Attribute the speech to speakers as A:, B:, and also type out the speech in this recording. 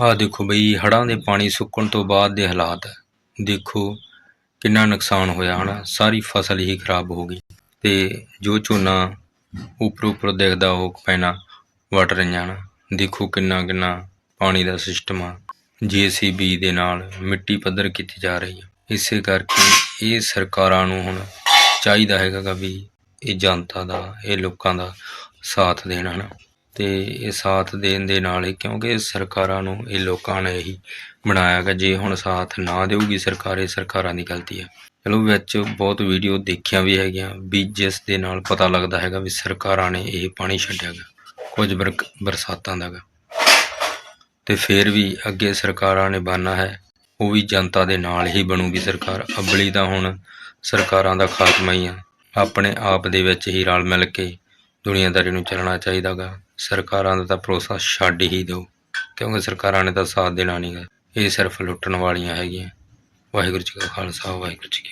A: ਆਹ ਦੇਖੋ ਬਈ, ਹੜ੍ਹਾਂ ਦੇ ਪਾਣੀ ਸੁੱਕਣ ਤੋਂ ਬਾਅਦ ਦੇ ਹਾਲਾਤ ਹੈ। ਦੇਖੋ ਕਿੰਨਾ ਨੁਕਸਾਨ ਹੋਇਆ, ਹਨਾ? ਸਾਰੀ ਫਸਲ ਹੀ ਖਰਾਬ ਹੋ ਗਈ। ਤੇ ਜੋ ਝੋਨਾ ਉੱਪਰ ਉੱਪਰ ਦੇਖਦਾ, ਉਹ ਪੈਣਾ ਵਟ ਰਹੀਆਂ, ਹਨ? ਦੇਖੋ ਕਿੰਨਾ ਕਿੰਨਾ ਪਾਣੀ ਦਾ ਸਿਸਟਮ ਆ। ਜੀਸੀਬੀ ਦੇ ਨਾਲ ਮਿੱਟੀ ਪੱਧਰ ਕੀਤੀ ਜਾ ਰਹੀ ਹੈ ਇਸੇ ਕਰਕੇ ਇਹ ਸਰਕਾਰਾਂ ਨੂੰ ਹੁਣ ਚਾਹੀਦਾ ਹੈਗਾ ਵੀ ਇਹ ਜਨਤਾ ਦਾ, ਇਹ ਲੋਕਾਂ ਦਾ ਸਾਥ ਦੇਣ, ਹਨ? ਅਤੇ ਇਹ ਸਾਥ ਦੇਣ ਦੇ ਨਾਲ ਹੀ, ਕਿਉਂਕਿ ਸਰਕਾਰਾਂ ਨੂੰ ਇਹ ਲੋਕਾਂ ਨੇ ਹੀ ਬਣਾਇਆ ਗਾ ਜੇ ਹੁਣ ਸਾਥ ਨਾ ਦੇਊਗੀ ਸਰਕਾਰ, ਇਹ ਸਰਕਾਰਾਂ ਦੀ ਗਲਤੀ ਹੈ। ਚਲੋ, ਵਿੱਚ ਬਹੁਤ ਵੀਡੀਓ ਦੇਖੀਆਂ ਵੀ ਹੈਗੀਆਂ, ਵੀ ਜਿਸ ਦੇ ਨਾਲ ਪਤਾ ਲੱਗਦਾ ਹੈਗਾ ਵੀ ਸਰਕਾਰਾਂ ਨੇ ਇਹ ਪਾਣੀ ਛੱਡਿਆ ਗਾ ਕੁਝ ਬਰਕ- ਬਰਸਾਤਾਂ ਦਾ ਗਾ ਤੇ ਫਿਰ ਵੀ ਅੱਗੇ ਸਰਕਾਰਾਂ ਨੇ ਬਣਨਾ ਹੈ, ਉਹ ਵੀ ਜਨਤਾ ਦੇ ਨਾਲ ਹੀ ਬਣੂਗੀ ਸਰਕਾਰ। ਅਬਲੀ ਤਾਂ ਹੁਣ ਸਰਕਾਰਾਂ ਦਾ ਖਾਤਮਾ ਹੀ ਆ। ਆਪਣੇ ਆਪ ਦੇ ਵਿੱਚ ਹੀ ਰਲ ਮਿਲ ਕੇ ਦੁਨੀਆਦਾਰੀ ਨੂੰ ਚੱਲਣਾ ਚਾਹੀਦਾ ਗਾ। ਸਰਕਾਰਾਂ ਦਾ ਤਾਂ ਭਰੋਸਾ ਛੱਡ ਹੀ ਦਿਓ। ਕਿਉਂਕਿ ਸਰਕਾਰਾਂ ਨੇ ਤਾਂ ਸਾਥ ਦੇਣਾ ਨਹੀਂ ਗਾ ਇਹ ਸਿਰਫ ਲੁੱਟਣ ਵਾਲੀਆਂ ਹੈਗੀਆਂ। ਵਾਹਿਗੁਰੂ ਜੀ ਕਾ ਖਾਲਸਾ, ਵਾਹਿਗੁਰੂ ਜੀ ਕੀ